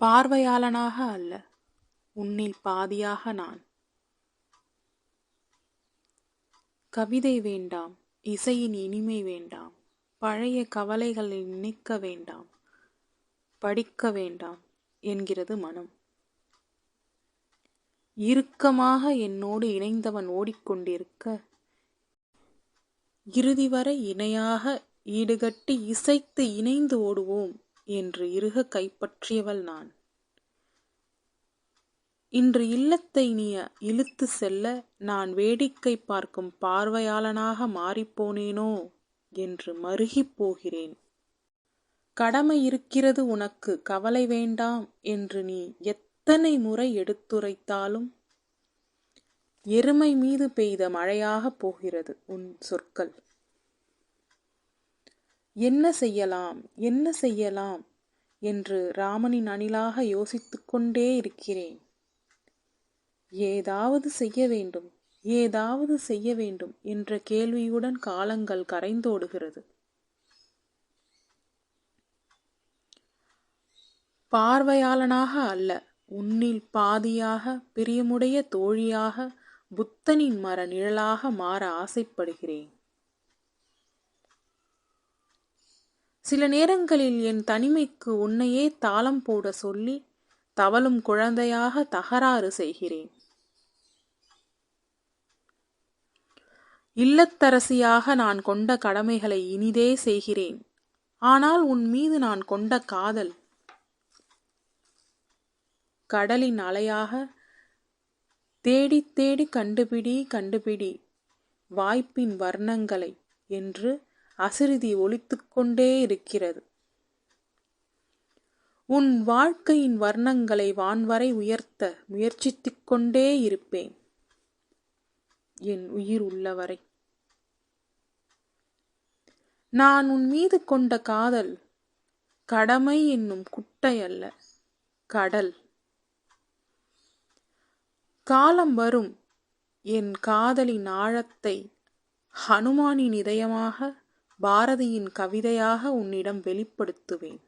பார்வையாளனாக அல்ல உன்னில் பாதியாக நான். கவிதை வேண்டாம் இசையின் இனிமை வேண்டாம் பழைய கவலைகளை நினைக்க வேண்டாம் படிக்க வேண்டாம் என்கிறது மனம். இறுக்கமாக என்னோடு இணைந்தவன் ஓடிக்கொண்டிருக்க இறுதி வரை இணையாக ஈடுகட்டி இசைத்து இணைந்து ஓடுவோம் என்று இறுக கைப்பற்றியவள் நான். இன்று இல்லத்தை நீ இழுத்து செல்ல நான் வேடிக்கை பார்க்கும் பார்வையாளனாக மாறிப்போனேனோ என்று மருகிப் போகிறேன். கடமை இருக்கிறது உனக்கு கவலை வேண்டாம் என்று நீ எத்தனை முறை எடுத்துரைத்தாலும் எருமை மீது பெய்த மழையாகப் போகிறது உன் சொற்கள். என்ன செய்யலாம் என்ன செய்யலாம் என்று ராமனின் அணிலாக யோசித்துக் கொண்டே இருக்கிறேன். ஏதாவது செய்ய வேண்டும் ஏதாவது செய்ய வேண்டும் என்ற கேள்வியுடன் காலங்கள் கரைந்தோடுகிறது. பார்வையாளனாக அல்ல உன்னில் பாதியாக பிரியமுடைய தோழியாக புத்தனின் மர நிழலாக மாற ஆசைப்படுகிறேன். சில நேரங்களில் என் தனிமைக்கு உன்னையே தாளம் போட சொல்லி தவளும் குழந்தையாக தகராறு செய்கிறேன். இல்லத்தரசியாக நான் கொண்ட கடமைகளை இனிதே செய்கிறேன். ஆனால் உன் மீது நான் கொண்ட காதல் கடலின் அலையாக தேடி தேடி கண்டுபிடி கண்டுபிடி வாய்ப்பின் வர்ணங்களை என்று அசிறுதி ஒழித்துக் கொண்டே இருக்கிறது. உன் வாழ்க்கையின் வர்ணங்களை வான்வரை உயர்த்த முயற்சித்துக் கொண்டே இருப்பேன். என் உயிர் உள்ளவரை. நான் உன் மீது கொண்ட காதல் கடமை என்னும் குட்டை அல்ல கடல். காலம் வரும் என் காதலின் ஆழத்தை ஹனுமானின் இதயமாக பாரதியின் கவிதையாக உன்னிடம் வெளிப்படுத்துவேன்.